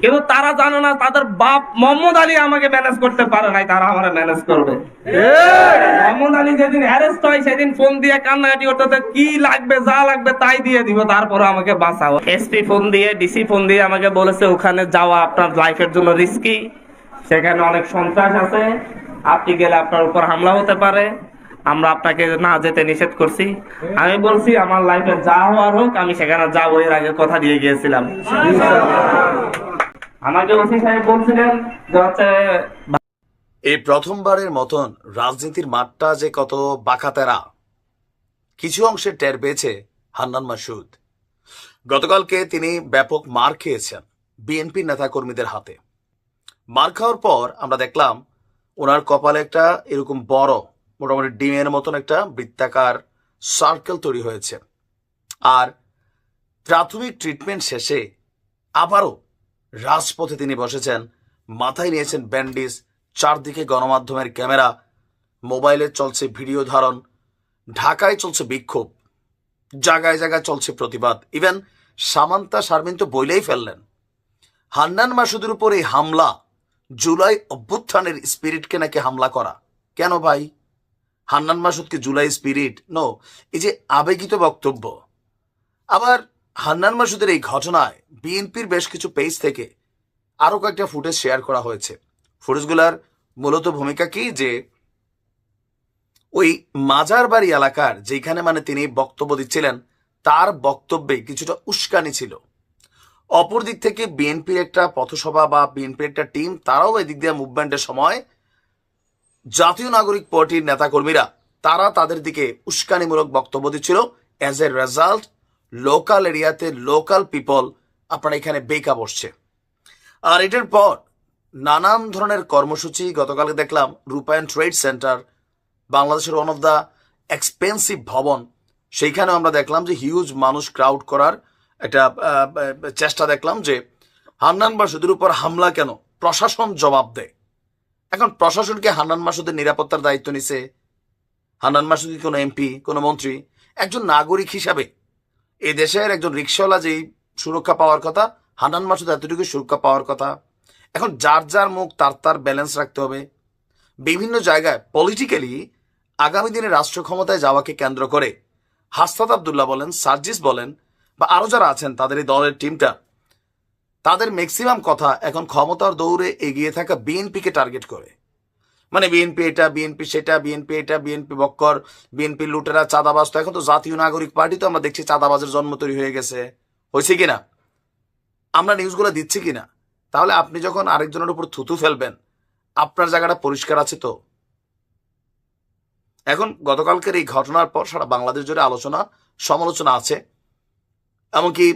কিন্তু তারা জানে না তাদের বাপ মোহাম্মদ আলী আমাকে ম্যানেজ করতে পারে নাই, তারা আমার ম্যানেজ করবে। মোহাম্মদ আলী যেদিন অ্যারেস্ট হয়, সেদিন ফোন দিয়ে কান্নাকাটি করতে কি লাগবে, যা লাগবে তাই দিয়ে দিব, তারপরে আমাকে বাঁচাও। এসপি ফোন দিয়ে ডিসি ফোন দিয়ে আমাকে বলেছে, ওখানে যাওয়া আপনার লাইফের জন্য রিস্কি সেখানে অনেক সন্ত্রাস আছে। আপনি গেলে আপনার উপর হামলা হতে পারে। আমরা আপনাকে না যেতে নিষেধ করছি। আমি বলছি, আমার লাইফে যা হওয়ার হোক, আমি সেখানে যাব। এর আগে কথা দিয়ে গিয়েছিলাম। আমাকে ওসি সাহেব বলছিলেন যে হচ্ছে এই প্রথমবারের মতন রাজনীতির মাঠটা যে কত বাঁকাতেরা। কিছু অংশে টের পেয়েছে হান্নান মাসুদ। গতকালকে তিনি ব্যাপক মার খেয়েছেন বিএনপি নেতাকর্মীদের হাতে। মার খাওয়ার পর আমরা দেখলাম ওনার কপালে একটা এরকম বড়, মোটামুটি ডিমের মতন একটা বৃত্তাকার সার্কেল তৈরি হয়েছে। আর প্রাথমিক ট্রিটমেন্ট শেষে আবারও রাজপথে তিনি বসেছেন। মাথায় নিয়েছেন ব্যান্ডিজ, চারদিকে গণমাধ্যমের ক্যামেরা, মোবাইলে চলছে ভিডিও ধারণ, ঢাকায় চলছে বিক্ষোভ, জায়গায় জায়গায় চলছে প্রতিবাদ। ইভেন সামান্তা শারমিন তো বইলেই ফেললেন। হান্নান মাসুদের উপর এই হামলা, জুলাই অভ্যুত্থানের স্পিরিটকে নাকি হামলা করা। কেন ভাই? হান্নান মাসুদকে জুলাই স্পিরিট? নো, এই যে আবেগিত বক্তব্য। আবার হান্নান মাসুদের এই ঘটনায় বিএনপির বেশ কিছু পেজ থেকে আরও কয়েকটা ফুটেজ শেয়ার করা হয়েছে। ফুটেজগুলার মূলত ভূমিকা কি? যে ওই মাজার বাড়ি এলাকার যেখানে মানে তিনি বক্তব্য দিচ্ছিলেন, তার বক্তব্যে কিছুটা উস্কানি ছিল। অপর দিক থেকে বিএনপির একটা পথসভা বা বিএনপির একটা টিম তারাও এদিক দিয়ে মুভমেন্টের সময় জাতীয় নাগরিক পার্টির নেতাকর্মীরা, তারা তাদের দিকে উস্কানিমূলক বক্তব্য দিচ্ছিল। অ্যাজ এ রেজাল্ট লোকাল এরিয়াতে লোকাল পিপল আপনার এখানে বেকা বসছে। আর এটার পর নানান ধরনের কর্মসূচি, গতকালকে দেখলাম রূপায়ণ ট্রেড সেন্টার বাংলাদেশের ওয়ান অফ দ্য এক্সপেন্সিভ ভবন, সেইখানেও আমরা দেখলাম যে হিউজ মানুষ ক্রাউড করার একটা চেষ্টা দেখলাম যে হান্নান মাসুদের উপর হামলা কেন? প্রশাসন জবাব দেয়। এখন প্রশাসনকে হান্নান মাসুদের নিরাপত্তার দায়িত্ব নিছে? হান্নান মাসুদ কোনো এমপি কোনো মন্ত্রী? একজন নাগরিক হিসাবে এই দেশের একজন রিক্সাওয়ালা যেই সুরক্ষা পাওয়ার কথা হান্নান মাসুদ এতটুকু সুরক্ষা পাওয়ার কথা, এখন যার যার মুখ তার তার ব্যালেন্স রাখতে হবে। বিভিন্ন জায়গায় পলিটিক্যালি আগামী দিনে রাষ্ট্র ক্ষমতায় যাওয়াকে কেন্দ্র করে হাস্তাত আবদুল্লাহ বলেন, সার্জিস বলেন, বা আরও যারা আছেন, তাদের এই দলের টিমটা তাদের ম্যাক্সিমাম কথা এখন ক্ষমতার দৌড়ে এগিয়ে থাকা বিএনপিকে টার্গেট করে। মানে বিএনপি এটা বিএনপি সেটা বিএনপি এটা বিএনপি বক্কর বিএনপি লুটেরা, চাঁদাবাজ তো এখন তো জাতীয় নাগরিক পার্টি তো আমরা দেখছি চাঁদাবাজের জন্ম তৈরি হয়ে গেছে। হয়েছে কিনা? আমরা নিউজগুলো দিচ্ছি কিনা? তাহলে আপনি যখন আরেকজনের উপর থুতু ফেলবেন, আপনার জায়গাটা পরিষ্কার আছে তো? এখন গতকালকের এই ঘটনার পর সারা বাংলাদেশ জুড়ে আলোচনা, সমালোচনা আছে। এমনকি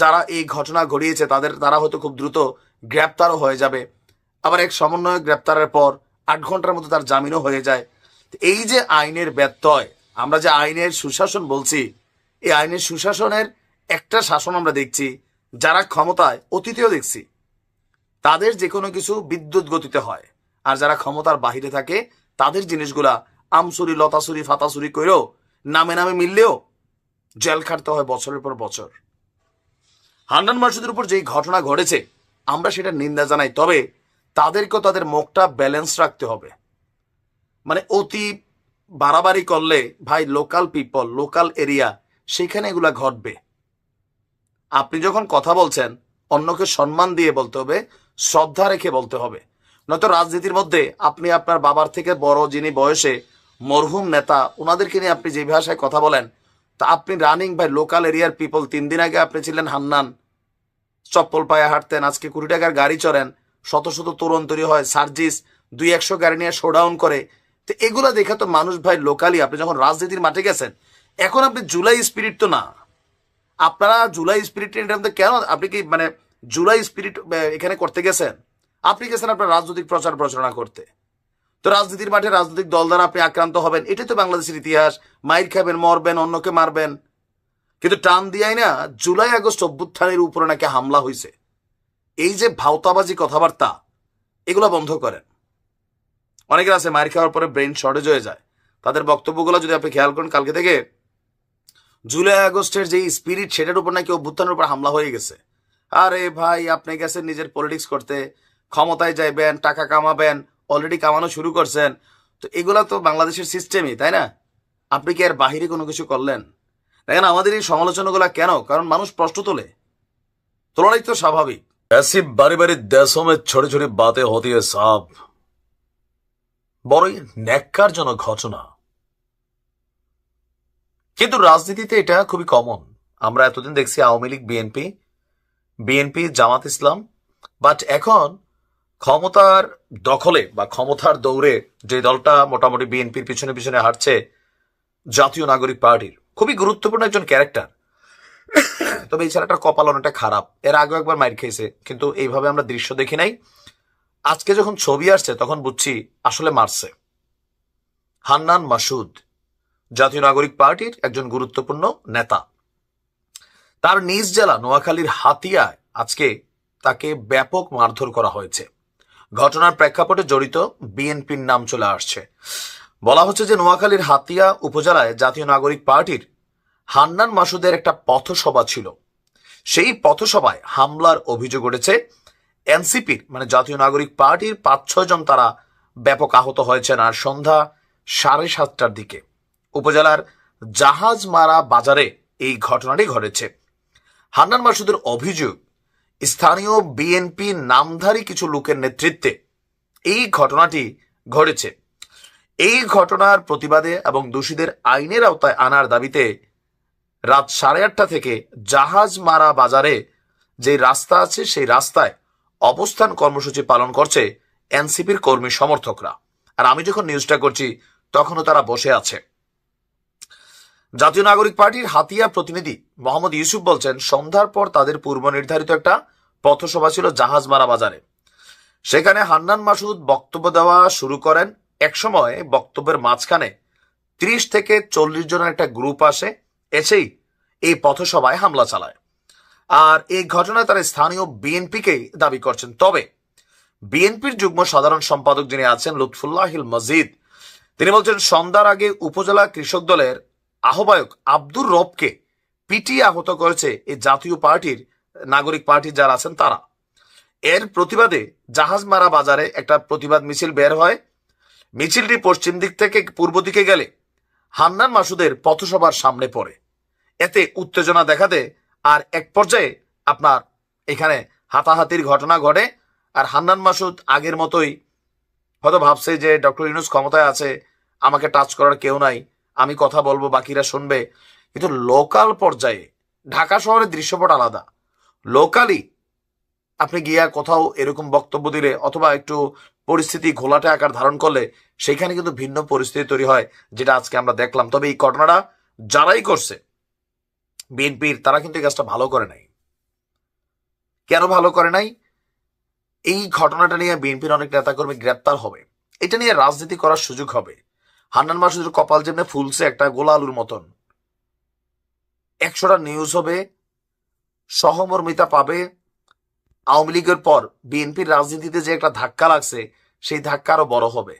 যারা এই ঘটনা ঘটিয়েছে, তাদের, তারা হয়তো খুব দ্রুত গ্রেপ্তারও হয়ে যাবে। আবার এক সমন্বয় গ্রেপ্তারের পর আট ঘণ্টার মধ্যে তার জামিনও হয়ে যায়। এই যে আইনের ব্যত্যয়, আমরা যে আইনের সুশাসন বলছি, এই আইনের সুশাসনের একটা শাসন আমরা দেখছি, যারা ক্ষমতায় অতীতেও দেখছি, তাদের যে কোনো কিছু বিদ্যুৎ গতিতে হয়। আর যারা ক্ষমতার বাহিরে থাকে, তাদের জিনিসগুলা আমসুরি, লতাসুরি, ফাতাসুরি করেও নামে নামে মিললেও জেল খাটতে হয় বছরের পর বছর। হান্নান মাসুদের উপর যেই ঘটনা ঘটেছে, আমরা সেটা নিন্দা জানাই। তবে তাদেরকেও তাদের মুখটা ব্যালেন্স রাখতে হবে। মানে অতি বাড়াবাড়ি করলে, ভাই লোকাল পিপল লোকাল এরিয়া সেখানে এগুলা ঘটবে। আপনি যখন কথা বলছেন, অন্যকে সম্মান দিয়ে বলতে হবে, শ্রদ্ধা রেখে বলতে হবে। নয়তো রাজনীতির মধ্যে আপনি আপনার বাবার থেকে বড় যিনি বয়সে মরহুম নেতা ওনাদেরকে নিয়ে আপনি যে ভাষায় কথা বলেন, তা আপনি রানিং ভাই লোকাল এরিয়ার পিপল তিন দিন আগে আপনি ছিলেন হান্নান। চপ্পল পায়ে হাঁটতেন, আজকে কুড়ি টাকার গাড়ি চড়েন শত শত তরুণ তৈরি হয়, সার্জিস দুই একশো গাড়ি নিয়ে শোডাউন করে। তো এগুলো দেখে তো মানুষ ভাই লোকালি আপনি যখন রাজনীতির মাঠে গেছেন, এখন আপনি জুলাই স্পিরিট তো না। আপনারা জুলাই স্পিরিট এটা কেন আপনি কি মানে জুলাই স্পিরিট এখানে করতে গেছেন? আপনি গেছেন আপনার রাজনৈতিক প্রচার প্রচারণা করতে। তো রাজনীতির মাঠে রাজনৈতিক দল দ্বারা আপনি আক্রান্ত হবেন, এটাই তো বাংলাদেশের ইতিহাস। মাইর খাবেন, মরবেন, অন্যকে মারবেন। কিন্তু টান দিয়াই না, জুলাই আগস্ট অভ্যুত্থানের উপরে নাকি হামলা হয়েছে এই যে ভাওতাবাজি কথাবার্তা, এগুলো বন্ধ করেন। অনেকের আছে মার খাওয়ার পরে ব্রেন শর্টেজ হয়ে যায়। তাদের বক্তব্যগুলো যদি আপনি খেয়াল করেন, কালকে থেকে জুলাই, আগস্টের যে স্পিরিট সেটার উপর নাকি অভ্যুত্থানের উপর হামলা হয়ে গেছে। আরে ভাই, আপনি গেছেন নিজের পলিটিক্স করতে, ক্ষমতায় যাইবেন, টাকা কামাবেন অলরেডি কামানো শুরু করছেন। তো এগুলা তো বাংলাদেশের সিস্টেমই তাই না? আপনি কি আর বাহিরে কোনো কিছু করলেন? দেখেন, আমাদের এই সমালোচনাগুলো কেন? কারণ মানুষ প্রশ্ন তোলে। তোলাটাই তো স্বাভাবিক। ऐसी बारी बारी देशों में छोटी छोटी बातें होती है साहब বড়ই ন্যাক্কারজনক ঘটনা কিন্তু রাজনীতিতে এটা খুবই কমন আমরা এতদিন দেখছি Awami League BNP BNP Jamaat Islam but এখন ক্ষমতার দখলে বা ক্ষমতার দৌড়ে যে দলটা মোটামুটি বিএনপির পিছনে পিছনে হাঁটছে জাতীয় নাগরিক পার্টির খুবই গুরুত্বপূর্ণ একজন ক্যারেক্টার তবে এই ছেলেটার কপাল অনেকটা খারাপ। এর আগেও একবার মাইর খেয়েছে, কিন্তু এইভাবে আমরা দৃশ্য দেখি নাই। আজকে যখন ছবি আসছে, তখন বুঝছি আসলে মারছে। হান্নান মাসুদ, জাতীয় নাগরিক পার্টির একজন গুরুত্বপূর্ণ নেতা। তার নিজ জেলা, নোয়াখালীর হাতিয়ায় আজকে তাকে ব্যাপক মারধর করা হয়েছে। ঘটনার প্রেক্ষাপটে জড়িত বিএনপির নাম চলে আসছে। বলা হচ্ছে যে, নোয়াখালীর হাতিয়া উপজেলায় জাতীয় নাগরিক পার্টির হান্নান মাসুদের একটা পথসভা ছিল। সেই পথসভায় হামলার অভিযোগ উঠেছে এনসিপির মানে জাতীয় নাগরিক পার্টির পাঁচ ছয় জন তারা ব্যাপক আহত হয়েছেন আর সন্ধ্যা সাড়ে সাতটার দিকে। উপজেলার জাহাজমারা বাজারে এই ঘটনাটি ঘটেছে। হান্নান মাসুদের অভিযোগ, স্থানীয় বিএনপি নামধারী কিছু লোকের নেতৃত্বে এই ঘটনাটি ঘটেছে। এই ঘটনার প্রতিবাদে এবং দোষীদের আইনের আওতায় আনার দাবিতে রাত সাড়ে আটটা থেকে জাহাজ মারা বাজারে যে রাস্তা আছে সেই রাস্তায় অবস্থান কর্মসূচি পালন করছে এনসিপির কর্মী সমর্থকরা। আর আমি যখন নিউজটা করছি, তখনও তারা বসে আছে। জাতীয় নাগরিক পার্টির হাতিয়া প্রতিনিধি মোহাম্মদ ইউসুফ বলছেন, সন্ধ্যার পর তাদের পূর্ব নির্ধারিত একটা পথসভা ছিল জাহাজ মারা বাজারে। সেখানে হান্নান মাসুদ বক্তব্য দেওয়া শুরু করেন। একসময় বক্তব্যের মাঝখানে ত্রিশ থেকে চল্লিশ জনের একটা গ্রুপ আসে। এসেই এই পথসভায় হামলা চালায়। আর এই ঘটনায় তারা স্থানীয় বিএনপিকেই দাবি করছেন। তবে বিএনপির যুগ্ম সাধারণ সম্পাদক যিনি আছেন, লুৎফুল্লাহিল মজিদ, তিনি বলছেন, সন্ধ্যার আগে উপজেলা কৃষক দলের আহ্বায়ক আব্দুর রবকে পিটিয়ে আহত করেছে এই জাতীয় পার্টির নাগরিক পার্টি যারা আছেন তারা। এর প্রতিবাদে জাহাজমারা বাজারে একটা প্রতিবাদ মিছিল বের হয়। মিছিলটি পশ্চিম দিক থেকে পূর্ব দিকে গেলে হান্নান মাসুদের পথসভার সামনে পড়ে। এতে উত্তেজনা দেখা দেয় আর এক পর্যায়ে আপনার এখানে হাতাহাতির ঘটনা ঘটে আর হান্নান মাসুদ আগের মতোই হয়তো ভাবছে যে ডক্টর ইউনুস ক্ষমতায় আছে, আমাকে টাচ করার কেউ নাই, আমি কথা বলব, বাকিরা শুনবে। কিন্তু লোকাল পর্যায়ে, ঢাকা শহরের দৃশ্যপট আলাদা। লোকালি আপনি গিয়া কোথাও এরকম বক্তব্য দিলে অথবা একটু পরিস্থিতি ঘোলাটে আকার ধারণ করলে সেখানে কিন্তু ভিন্ন পরিস্থিতি তৈরি হয়, যেটা আজকে আমরা দেখলাম। তবে এই ঘটনাটা যারাই করছে, বিএনপির, তারা কিন্তু এই কাজটা ভালো করে নাই। কেন ভালো করে নাই? এই ঘটনাটা নিয়ে বিএনপির অনেক নেতাকর্মী গ্রেপ্তার হবে। এটা নিয়ে রাজনীতি করার সুযোগ হবে। হান্নান মাসুদের কপাল যেমনি ফুলছে একটা গোলা আলুর মতন। একশোটা নিউজ হবে, সহমর্মিতা পাবে আওয়ামী লীগের পর বিএনপির রাজনীতিতে যে একটা ধাক্কা লাগছে, সেই ধাক্কা আরও বড় হবে।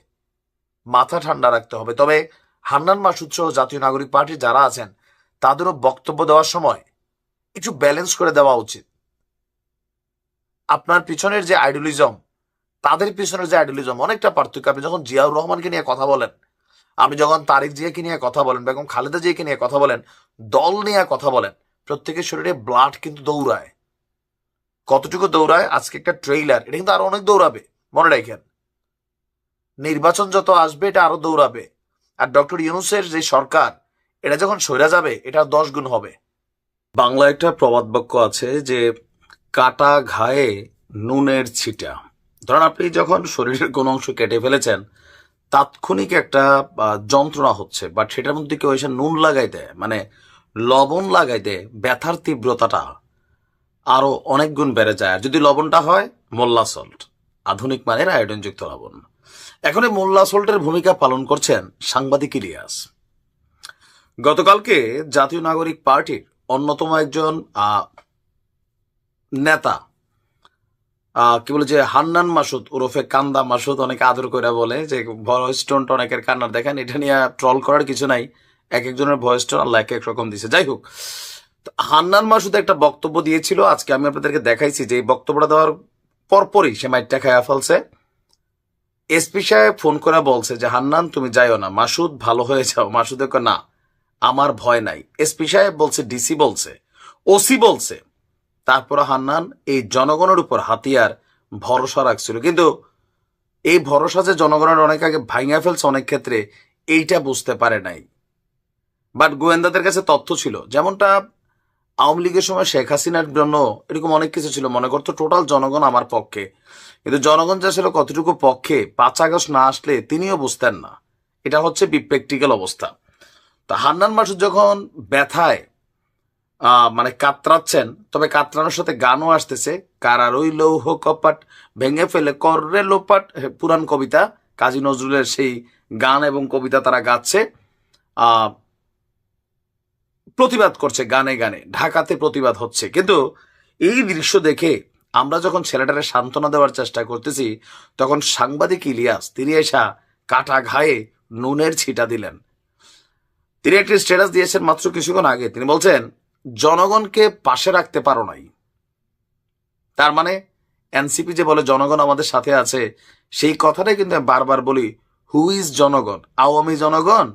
মাথা ঠান্ডা রাখতে হবে। তবে হান্নান মাসুদ সহ জাতীয় নাগরিক পার্টির যারা আছেন, তাদেরও বক্তব্য দেওয়ার সময় একটু ব্যালেন্স করে দেওয়া উচিত। আপনার পিছনের যে আইডিয়ালিজম তাদের পিছনের যে আইডিয়ালিজম অনেকটা পার্থক্য। আপনি যখন জিয়াউর রহমানকে নিয়ে কথা বলেন, আপনি যখন তারিক জিয়াকে নিয়ে কথা বলেন, বেগম খালেদা জিয়াকে নিয়ে কথা বলেন, দল নিয়ে কথা বলেন, প্রত্যেকের শরীরে ব্লাড কিন্তু দৌড়ায়। কতটুকু দৌড়ায়? আজকে একটা ট্রেইলার এটা কিন্তু আরও অনেক দৌড়াবে, মনে রাখেন। নির্বাচন যত আসবে, এটা আরও দৌড়াবে। আর ডক্টর ইউনুসের যে সরকার, এটা যখন সইরা যাবে, এটা দশ গুণ হবে। বাংলা একটা প্রবাদ বাক্য আছে যে, কাটা ঘায়ে নুনের ছিটা। ধরেন আপনি যখন শরীরের কোনো অংশ কেটে ফেলেছেন, তাৎক্ষণিক একটা যন্ত্রণা হচ্ছে বাট সেটার মধ্যে কেউ এসে নুন লাগাই দেয় মানে লবণ লাগাই দেয়, ব্যথার তীব্রতাটা। আরও অনেক গুণ বেড়ে যায়। আর যদি লবণটা হয়, মোল্লা সল্ট আধুনিক মানের আয়োডনযুক্ত লবণ। এখন এই মোল্লা সল্টের ভূমিকা পালন করছেন সাংবাদিক ইলিয়াস। গতকালকে জাতীয় নাগরিক পার্টির অন্যতম একজন নেতা কি বলে যে, হান্নান মাসুদ ওরফে কান্দা মাসুদ অনেকে আদর করে বলে যে ভয়েস টোনটা অনেকের কান্নার। দেখেন, এটা নিয়ে ট্রল করার কিছু নাই। এক একজনের ভয়েস টোন আল্লাহ এক এক রকম দিছে। যাই হোক হান্নান মাসুদ একটা বক্তব্য দিয়েছিল, আজকে আমি আপনাদেরকে দেখাইছি যে এই বক্তব্যটা দেওয়ার পরপরই সে মাইটটা খায়া ফেলছে। এসপি সাহেব ফোন করে বলছে যে, হান্নান, তুমি যাইও না। মাসুদ ভালো হয়ে যাও। মাসুদ না, আমার ভয় নাই। এসপি সাহেব বলছে, ডিসি বলছে, ওসি বলছে। তারপরে হান্নান এই জনগণের উপর হাতিয়ার ভরসা রাখছিল। কিন্তু এই ভরসা যে জনগণের অনেক আগে ভাঙা ফেলছে, অনেক ক্ষেত্রে এইটা বুঝতে পারে নাই। বাট গোয়েন্দাদের কাছে তথ্য ছিল, যেমনটা আওয়ামী লীগের সময় শেখ হাসিনার জন্য এরকম অনেক কিছু ছিল। মনে করতো টোটাল জনগণ আমার পক্ষে। কিন্তু জনগণ যা ছিল কতটুকু পক্ষে পাঁচ আগস্ট না আসলে তিনিও বুঝতেন না। এটা হচ্ছে বিপ্র্যাকটিক্যাল অবস্থা। তো হান্নান মাসুদ যখন ব্যথায় মানে কাতরাচ্ছেন তবে কাতরানোর সাথে গানও আসতেছে কারার ওই লৌহ কপাট ভেঙে ফেলে কররে লোপাট হে, পুরাণ কবিতা কাজী নজরুলের সেই গান এবং কবিতা তারা গাচ্ছে। প্রতিবাদ করছে গানে গানে, ঢাকাতে প্রতিবাদ হচ্ছে। কিন্তু এই দৃশ্য দেখে আমরা যখন ছেলেটারে সান্ত্বনা দেওয়ার চেষ্টা করতেছি, তখন সাংবাদিক ইলিয়াস, তিনি এসা কাটা ঘায়ে নুনের ছিটা দিলেন। তিনি একটি স্ট্যাটাস দিয়েছেন মাত্র কিছুক্ষণ আগে। তিনি বলছেন, জনগণকে পাশে রাখতে পারো নাই। তার মানে এনসিপি যে বলে জনগণ আমাদের সাথে আছে, সেই কথাটাই কিন্তু বারবার বলি হু ইজ জনগণ? আওয়ামী জনগণ?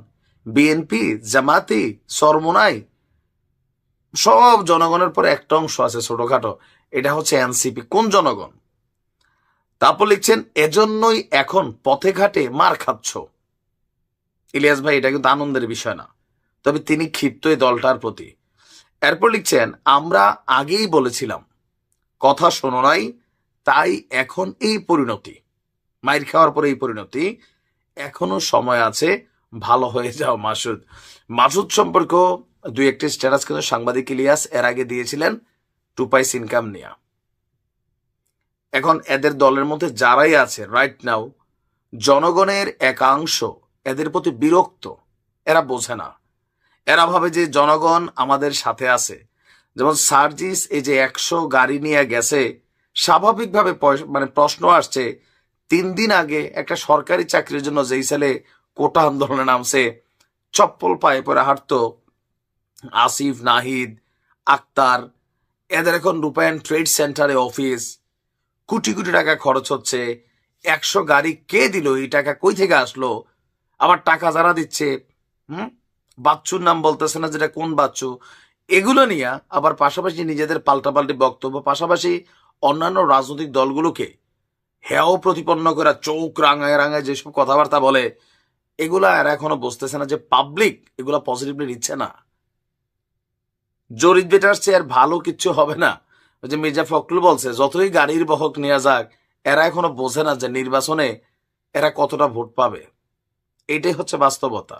বিএনপি? জামাতি? সরমোনাই? সব জনগণের পরে একটা অংশ আছে ছোটখাটো, এটা হচ্ছে এনসিপি। কোন জনগণ? তারপর লিখছেন, এজন্যই এখন পথে ঘাটে মার খাচ্ছ। ইলিয়াস ভাই, এটা কিন্তু আনন্দের বিষয় না। তবে তিনি ক্ষিপ্ত এই দলটার প্রতি। এরপর লিখছেন, আমরা আগেই বলেছিলাম, কথা শোনো নাই, তাই এখন এই পরিণতি। মাইর খাওয়ার পরে এই পরিণতি, এখনও সময় আছে, ভালো হয়ে যাও মাসুদ। মাসুদ সম্পর্ক দুই একটি স্ট্যাটাস কিন্তু সাংবাদিক ইলিয়াস এর আগে দিয়েছিলেন টু পাইস ইনকাম নিয়ে। এখন এদের দলের মধ্যে যারাই আছে রাইট নাও জনগণের একাংশ এদের প্রতি বিরক্ত, এরা বোঝে না। এরা ভাবে যে জনগণ আমাদের সাথে আছে। যেমন সার্জিস এই যে একশো গাড়ি নিয়ে গেছে, স্বাভাবিকভাবে মানে প্রশ্ন আসছে, তিন দিন আগে একটা সরকারি চাকরির জন্য যেই ছেলে কোটা আন্দোলনে নামছে, চপ্পল পায়ে পরে হাঁটতো আসিফ, নাহিদ, আক্তার, এদের এখন রূপায়ণ ট্রেড সেন্টারে অফিস। কোটি কোটি টাকা খরচ হচ্ছে। একশো গাড়ি কে দিল? এই টাকা কই থেকে আসলো? আবার টাকা যারা দিচ্ছে, হুম? বাচ্চুর নাম বলতেছে না যেটা কোন বাচ্চু? এগুলো নিয়ে আবার পাশাপাশি নিজেদের পাল্টাপাল্টি বক্তব্য, পাশাপাশি অন্যান্য রাজনৈতিক দলগুলোকে হেয়াও প্রতিপন্ন করে চোখ রাঙায় রাঙায় যেসব কথাবার্তা বলে, এগুলা আর এখনও বুঝতেছে না যে পাবলিক এগুলা পজিটিভলি নিচ্ছে না। জরিপ বেটার চেয়ে আর ভালো কিচ্ছু হবে না। ওই যে মির্জা ফখরুল বলছে, যতই গাড়ির বহক নিয়ে যাক, এরা এখনও বোঝে না যে নির্বাচনে এরা কতটা ভোট পাবে। এটাই হচ্ছে বাস্তবতা।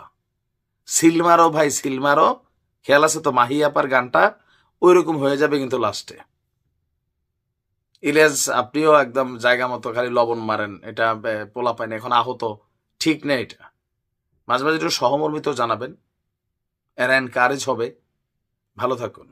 সিলমারো ভাই সিলমারো খেয়াল আছে তো মাহি আপার গানটা? ওই রকম হয়ে যাবে কিন্তু লাস্টে ইলিয়াস, আপনিও একদম জায়গা মতো খালি লবণ মারেন। এটা পোলা পাইন এখন আহত। ঠিক নেই এটা। মাঝে মাঝে একটু সহমর্মিত জানাবেন। এর এনকারেজ হবে। ভালো থাকুন।